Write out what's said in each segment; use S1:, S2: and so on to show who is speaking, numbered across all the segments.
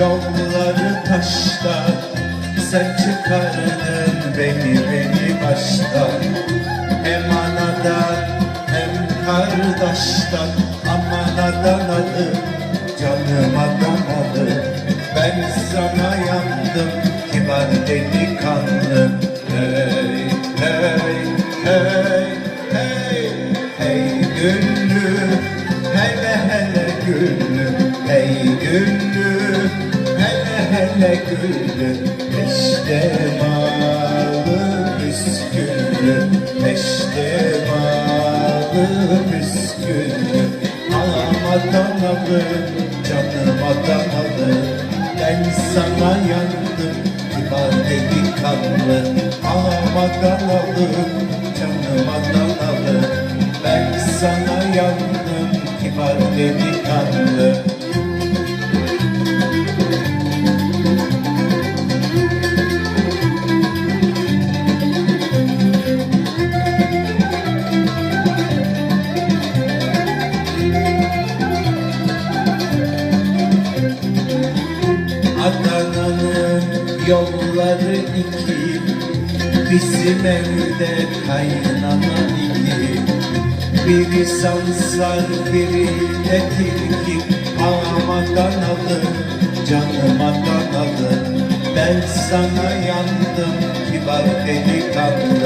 S1: Yolları taşta Sen çıkardın beni beni baştan Hem anadan hem kardeşten Aman Adanalı canım Adanalı Ben sana yandım kibar delikanlı Güllü işte malı püsküllü işte malı püsküllü Ağam Adanalı canım Adanalı Ben sana yandım kibar delikanlı Ağam Adanalı canım Adanalı Ben sana yandım kibar delikanlı yolları iki Bizim evde kaynana iki. Biri sansar biri de tilki Ağam Adanalı canım Adanalı Ben sana yandım kibar delikanlı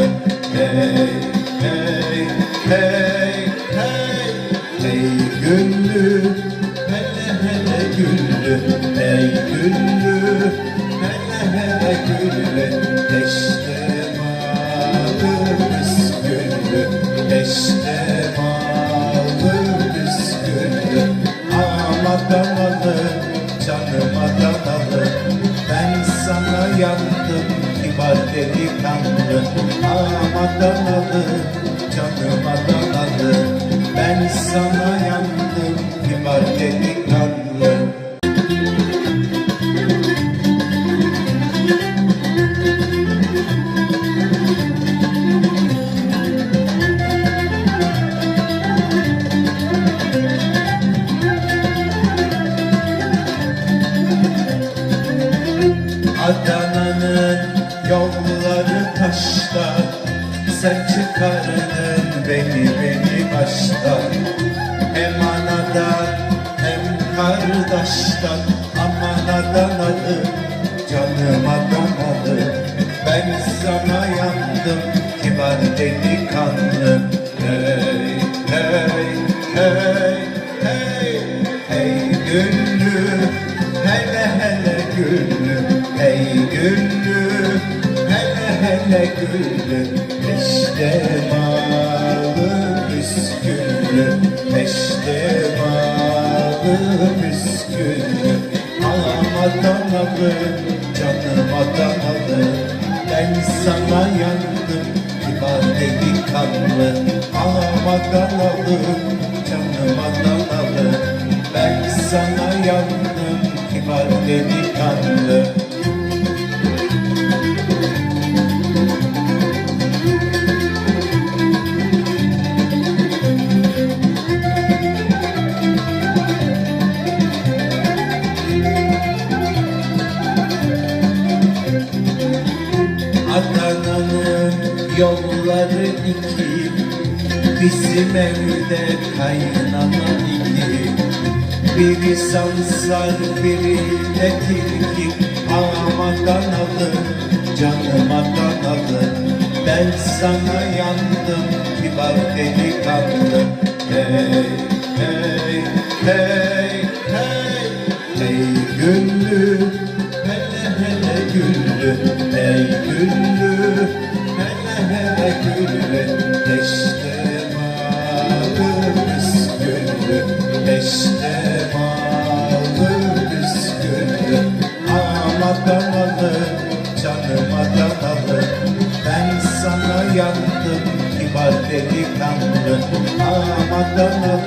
S1: delikanlı Ağam Adanalı canım Adanalı Ben sana yandım. Kibar delikanlı yolları taşta Sen çıkardın beni beni baştan Hem anadan hem kardeşten Aman Adanalı canım Adanalı Ben sana yandım kibar delikanlı güllü işte malı püsküllü işte malı püsküllü Ağam Adanalı canım Adanalı Ben sana yandım kibar delikanlı Ağam Adanalı canım Adanalı Ben sana yandım kibar delikanlı yolları iki Bizim evde kaynana iki Biri sansar biri de tilki Ağam Adanalı canım Adanalı Ben sana yandım kibar delikanlı. Hey yandım kibar delikanlı Ağam Adanalı